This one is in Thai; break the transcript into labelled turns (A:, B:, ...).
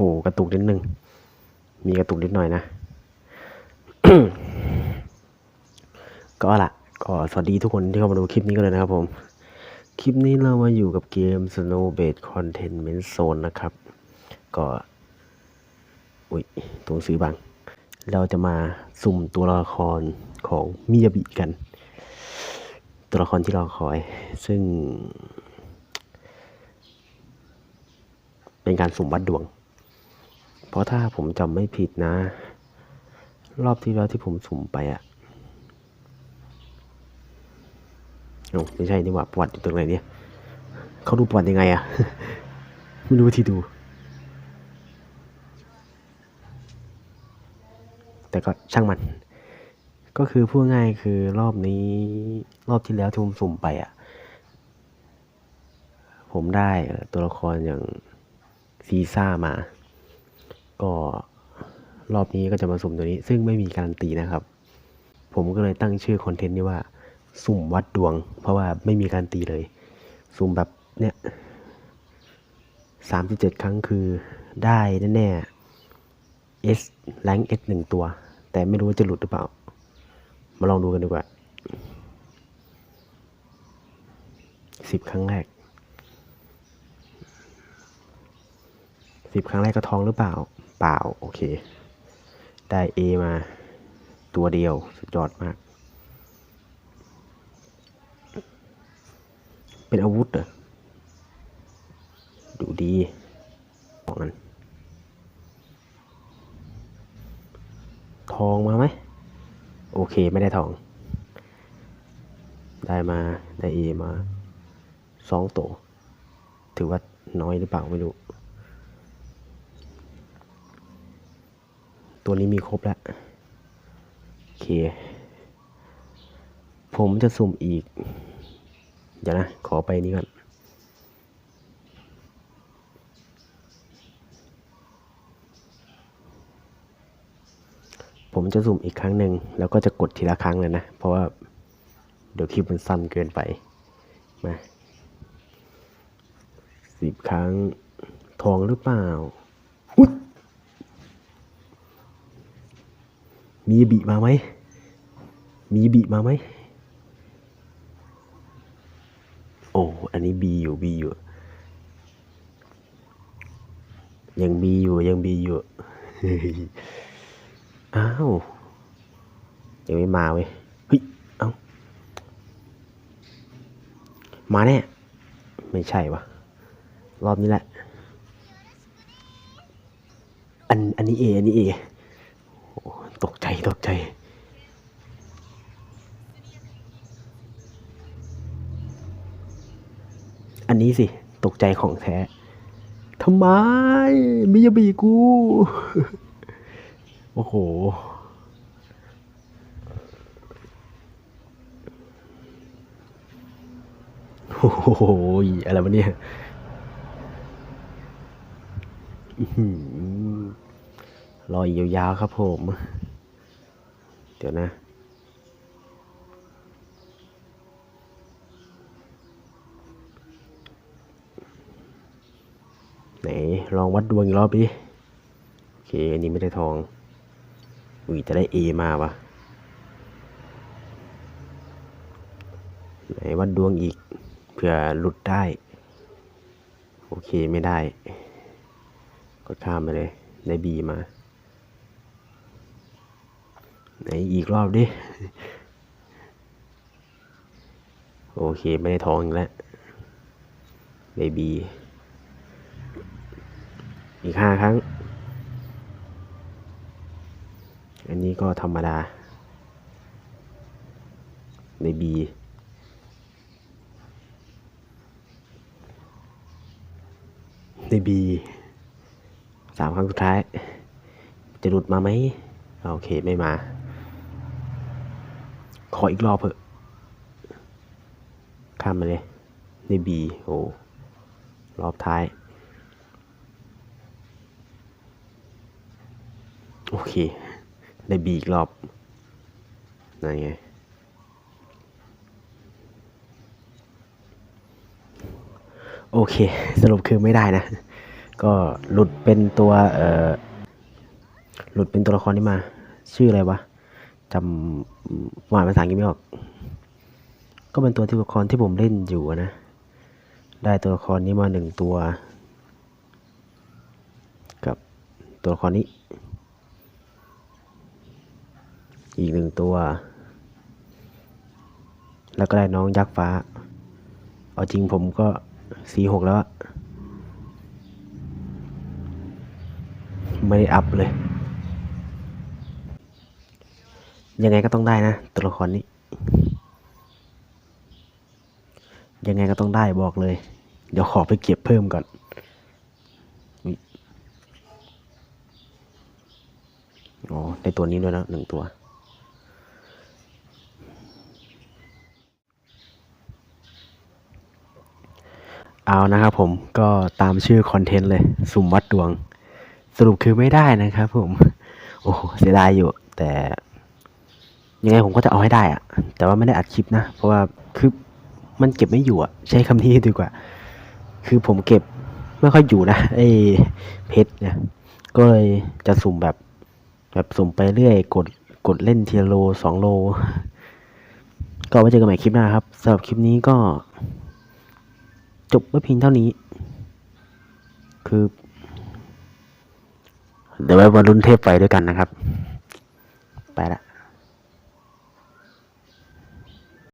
A: หกระตุกนิดนึง มีกระตุกนิดหน่อยนะ ก็ละก็สวัสดีทุกคนที่เข้ามาดูคลิปนี้กันเลยนะครับผม คลิปนี้เรามาอยู่กับเกม Snow b a s e Containment Zone นะครับ ก็ อุ้ยตัวหนังสือบังเราจะมาสุ่มตัวละครของมิยาบิกัน ตัวละครที่เราคอย ซึ่งเป็นการสุ่มวัดดวง เพราะถ้าผมจำไม่ผิดนะ รอบที่แล้วที่ผมสุ่มไปอะโอ้ไม่ใช่นี่หว่าประวัติอยู่ตรงไหนเนี่ยเขาดูประวัติยังไงอะไม่รู้ที่ดู แต่ก็ช่างมัน ก็คือพูดง่ายคือรอบนี้ รอบที่แล้วที่ผมสุ่มไปอะผมได้ตัวละครอย่างซีซ่ามา ก็รอบนี้ก็จะมาสุ่มตัวนี้ ซึ่งไม่มีการันตีนะครับ ผมก็เลยตั้งชื่อคอนเทนต์นี้ว่า สุ่มวัดดวง เพราะว่าไม่มีการันตีเลย สุ่มแบบเนี้ยสามสิบเจ็ดครั้งคือได้แน่ๆ S แรง S หนึ่งตัว แต่ไม่รู้ว่าจะหลุดหรือเปล่า มาลองดูกันดีกว่าสิบครั้งแรกสิบครั้งแรกก็ทองหรือเปล่า เปล่า โอเค ได้ A มาตัวเดียว สุดยอดมาก เป็นอาวุธเหรอ ดูดีบอกนั้นทองมาไหม โอเคไม่ได้ทอง ได้มาได้เอมาสองตัว ถือว่าน้อยหรือเปล่าไม่รู้ ตัวนี้มีครบแล้วโอเค ผมจะสุ่มอีก เดี๋ยวนะ ขอไปนี้ก่อนผมจะสุ่มอีกครั้งหนึ่งแล้วก็จะกดทีละครั้งเลยนะ เพราะว่าเดี๋ยวคลิปมันสั้นเกินไปมาสิบครั้งทองหรือเปล่าอุ๊ย มีบีมาไหม มีบีมาไหม โอ้ อันนี้บีอยู่บีอยู่ ยังบีอยู่ยังบีอยู่ อ้าว ยังไม่มาเว้ย เฮ้ย เอ้า มาแน่ ไม่ใช่วะ รอบนี้แหละ อัน อันนี้เอ อันนี้เออ ตกใจตกใจ อันนี้สิ ตกใจของแท้ทำไมมิยาบิกู โอ้โห โอ้โห อะไรวะเนี่ยอื้อหือรออีกยาวๆครับผม เดี๋ยวนะ ไหน ลองวัดดวงอีกรอบดิโอเค อันนี้ไม่ได้ทอง อุ้ยจะได้ A มาวะไหนวัดดวงอีกเผื่อหลุดได้ โอเคไม่ได้กดข้ามไปเลย ได้ B มา ไหนอีกรอบดิ โอเค ไม่ได้ทองอีกแล้วได้ B อีกห้าครั้ง อันนี้ก็ธรรมดาใน B ใน B สามครั้งสุดท้าย จะหลุดมาไหม โอเค ไม่มา ขออีกรอบเถอะ ข้ามมาเลย ใน B โอ้รอบท้าย โอเค ได้บีอีกรอบ นั่นไง โอเค สรุปคือไม่ได้นะ ก็หลุดเป็นตัว เอ่อ หลุดเป็นตัวละครนี้มา ชื่ออะไรวะ จำหวานภาษาอังกฤษไม่ออก ก็เป็นตัวที่ละครที่ผมเล่นอยู่นะ ได้ตัวละครนี้มาหนึ่งตัว กับตัวละครนี้ อีกหนึ่งตัว แล้วก็ได้น้องยักษ์ฟ้า เอาจริงผมก็สีหกแล้ว ไม่ได้อัพเลย ยังไงก็ต้องได้นะตัวละครนี้ ยังไงก็ต้องได้บอกเลย เดี๋ยวขอไปเก็บเพิ่มก่อนอ๋อในตัวนี้ด้วยนะหนึ่งตัวเอานะครับผมก็ตามชื่อคอนเทนต์เลย สุ่มวัดดวง สรุปคือไม่ได้นะครับผม โอ้เสียดายอยู่แต่ ยังไงผมก็จะเอาให้ได้อะแต่ว่าไม่ได้อัดคลิปนะ เพราะว่าคือมันเก็บไม่อยู่อะใช้คำนี้ดีกว่า คือผมเก็บไม่ค่อยอยู่นะไอ้เพชรเนี่ย ก็เลยจะสุ่มแบบ แบบสุ่มไปเรื่อย กดกดเล่นทีละโลสองโล ก็ไว้เจอกันใหม่คลิปหน้าครับสำหรับคลิปนี้ก็ จบไว้เพียงเท่านี้ คือ เดี๋ยวไว้มาลุ้นเทพไฟด้วยกันนะครับ ไปละ